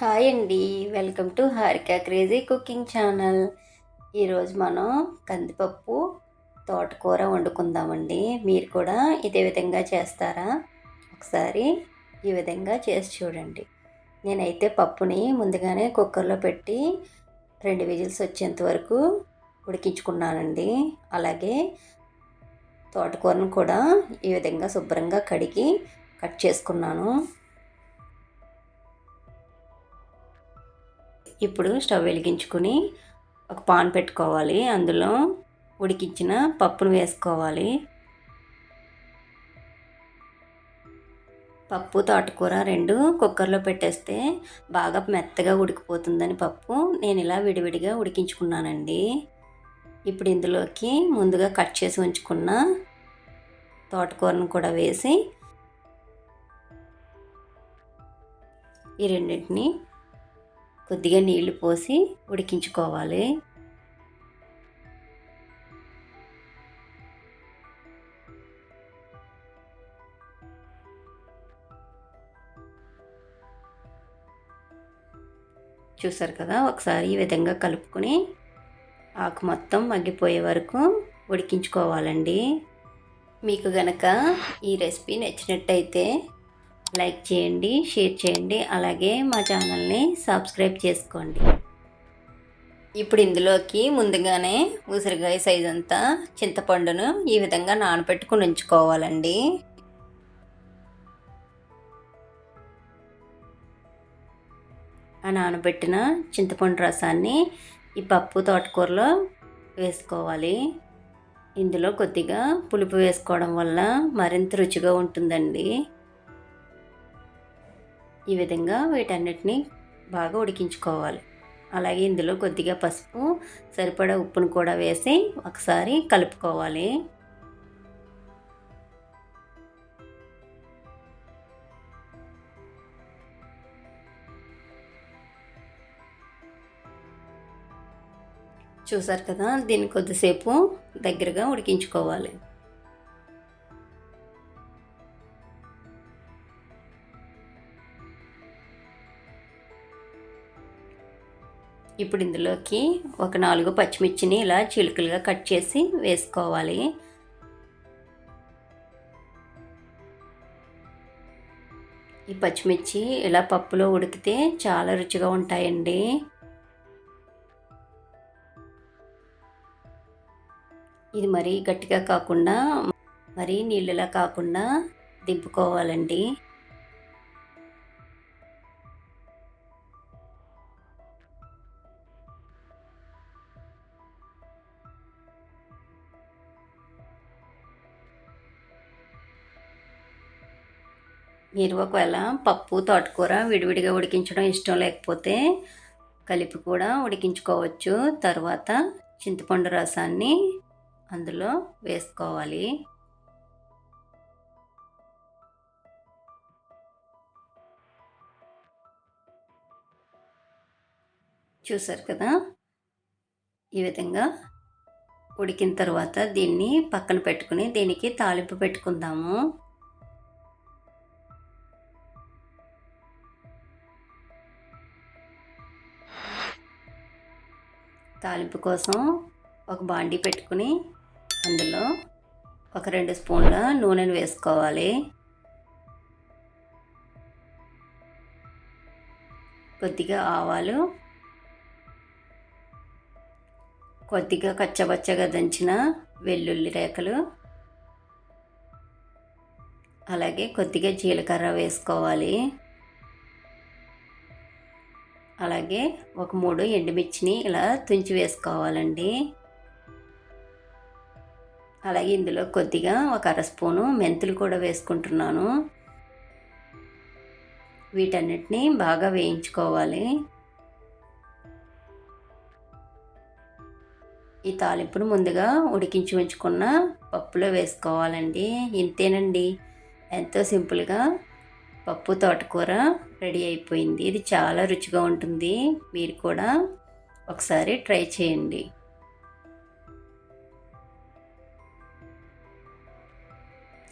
Hi అండి. Welcome to Harika crazy cooking channel. ఈరోజు మనం కందిపప్పు తోటకూర వండుకుందామండి. మీరు కూడా ఇదే విధంగా చేస్తారా? ఒకసారి ఈ విధంగా చేసి చూడండి. నేనైతే పప్పుని ముందుగానే కుక్కర్లో పెట్టి రెండు విజిల్స్ వచ్చేంత వరకు ఉడికించుకున్నానండి. అలాగే తోటకూరను కూడా ఈ విధంగా శుభ్రంగా కడిగి కట్ చేసుకున్నాను. ఇప్పుడు స్టవ్ వెలిగించుకుని ఒక పాన్ పెట్టుకోవాలి. అందులో ఉడికించిన పప్పును వేసుకోవాలి. పప్పు తోటకూర రెండు కుక్కర్లో పెట్టేస్తే బాగా మెత్తగా ఉడికిపోతుందని పప్పు. నేను ఇలా విడివిడిగా ఉడికించుకున్నానండి. ఇప్పుడు ఇందులోకి ముందుగా కట్ చేసి ఉంచుకున్న తోటకూరను కూడా వేసి ఈ రెండింటిని కొద్దిగా నీళ్ళు పోసి ఉడికించుకోవాలి. చూసారు కదా ఒకసారి ఈ విధంగా కలుపుకొని ఆకు మొత్తం మగ్గిపోయే వరకు ఉడికించుకోవాలండి. మీకు గనక ఈ రెసిపీ నచ్చినట్టయితే లైక్ చేయండి షేర్ చేయండి అలాగే మా ఛానల్ని సబ్స్క్రైబ్ చేసుకోండి. ఇప్పుడు ఇందులోకి ముందుగానే ఉసిరికాయ సైజ్ అంతా చింతపండును ఈ విధంగా నానబెట్టుకుని ఉంచుకోవాలండి. ఆ నానబెట్టిన చింతపండు రసాన్ని ఈ పప్పు తోటకూరలో వేసుకోవాలి. ఇందులో కొద్దిగా పులుపు వేసుకోవడం వల్ల మరింత రుచిగా ఉంటుందండి. ఈ విధంగా వీటన్నిటిని బాగా ఉడికించుకోవాలి. అలాగే ఇందులో కొద్దిగా పసుపు సరిపడా ఉప్పును కూడా వేసి ఒకసారి కలుపుకోవాలి. చూసారు కదా దీన్ని కొద్దిసేపు దగ్గరగా ఉడికించుకోవాలి. ఇప్పుడు ఇందులోకి ఒక నాలుగు పచ్చిమిర్చిని ఇలా చిలుకలుగా కట్ చేసి వేసుకోవాలి. ఈ పచ్చిమిర్చి ఇలా పప్పులో ఉడికితే చాలా రుచిగా ఉంటాయండి. ఇది మరీ గట్టిగా కాకుండా మరీ నీళ్ళలా కాకుండా దింపుకోవాలండి. మీరు ఒకవేళ పప్పు తోటకూర విడివిడిగా ఉడికించడం ఇష్టం లేకపోతే కలిపి కూడా ఉడికించుకోవచ్చు. తర్వాత చింతపండు రసాన్ని అందులో వేసుకోవాలి. చూసారు కదా? ఈ విధంగా ఉడికిన తర్వాత దీన్ని పక్కన పెట్టుకుని దీనికి తాలింపు పెట్టుకుందాము. తాలింపు కోసం ఒక బాండీ పెట్టుకుని అందులో ఒక రెండు స్పూన్ల నూనెను వేసుకోవాలి. కొద్దిగా ఆవాలు కొద్దిగా కచ్చబచ్చగా దంచిన వెల్లుల్లి రేఖలు అలాగే కొద్దిగా జీలకర్ర వేసుకోవాలి. అలాగే ఒక మూడు ఎండుమిర్చిని ఇలా తుంచి వేసుకోవాలండి. అలాగే ఇందులో కొద్దిగా ఒక అర స్పూను మెంతులు కూడా వేసుకుంటున్నాను. వీటన్నిటిని బాగా వేయించుకోవాలి. ఈ తాలింపును ముందుగా ఉడికించి ఉంచుకున్న పప్పులో వేసుకోవాలండి. ఇంతేనండి. ఎంతో సింపుల్గా పప్పు తోటకూర రెడీ అయిపోయింది. ఇది చాలా రుచిగా ఉంటుంది. మీరు కూడా ఒకసారి ట్రై చేయండి.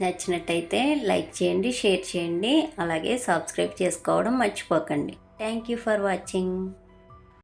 నచ్చినట్టయితే లైక్ చేయండి షేర్ చేయండి. అలాగే సబ్స్క్రైబ్ చేసుకోవడం మర్చిపోకండి. Thank you for watching.